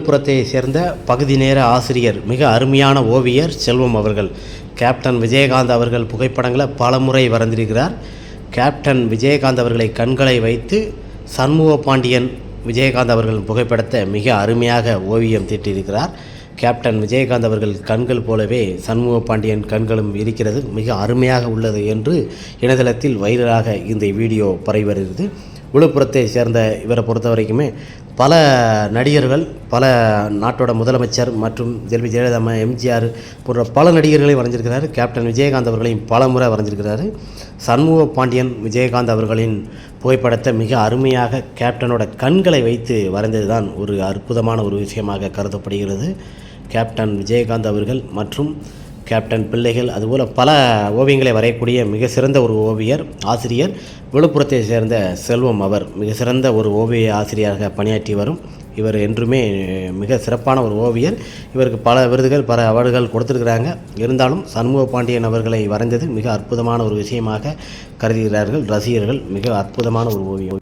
விழுப்புரத்தை சேர்ந்த பகுதி நேர ஆசிரியர் மிக அருமையான ஓவியர் செல்வம் அவர்கள். கேப்டன் விஜயகாந்த் அவர்கள் புகைப்படங்களை பல முறை வரைந்திருக்கிறார். கேப்டன் விஜயகாந்த் அவர்களை கண்களை வைத்து சண்முக பாண்டியன் விஜயகாந்த் அவர்களின் புகைப்படத்தை மிக அருமையாக ஓவியம் தீட்டியிருக்கிறார். கேப்டன் விஜயகாந்த் அவர்கள் கண்கள் போலவே சண்முக பாண்டியன் கண்களும் இருக்கிறது. மிக அருமையாக உள்ளது என்று இணையதளத்தில் வைரலாக இந்த வீடியோ பரவி வருகிறது விழுப்புரத்தை சேர்ந்த இவரை பொறுத்த வரைக்குமே பல நடிகர்கள் பல நாட்டோட முதலமைச்சர் மற்றும் செல்வி ஜெயலலிதா எம்ஜிஆர் போன்ற பல நடிகர்களையும் வரைஞ்சிருக்கிறார். கேப்டன் விஜயகாந்த் அவர்களையும் பல முறை வரைஞ்சிருக்கிறாரு. சண்முக பாண்டியன் விஜயகாந்த் அவர்களின் புகைப்படத்தை மிக அருமையாக கேப்டனோட கண்களை வைத்து வரைந்தது தான் ஒரு அற்புதமான ஒரு விஷயமாக கருதப்படுகிறது. கேப்டன் விஜயகாந்த் அவர்கள் மற்றும் கேப்டன் பிள்ளைகள் அதுபோல் பல ஓவியங்களை வரையக்கூடிய மிக சிறந்த ஒரு ஓவியர் ஆசிரியர் விழுப்புரத்தை சேர்ந்த செல்வம் அவர். மிக சிறந்த ஒரு ஓவிய ஆசிரியராக பணியாற்றி வரும். இவர் என்றுமே மிக சிறப்பான ஒரு ஓவியர். இவருக்கு பல விருதுகள் பல அவார்டுகள் கொடுத்துருக்குறாங்க. இருந்தாலும் சண்முக பாண்டியன் அவர்களை வரைந்தது மிக அற்புதமான ஒரு விஷயமாக கருதுகிறார்கள் ரசிகர்கள். மிக அற்புதமான ஒரு ஓவியம்.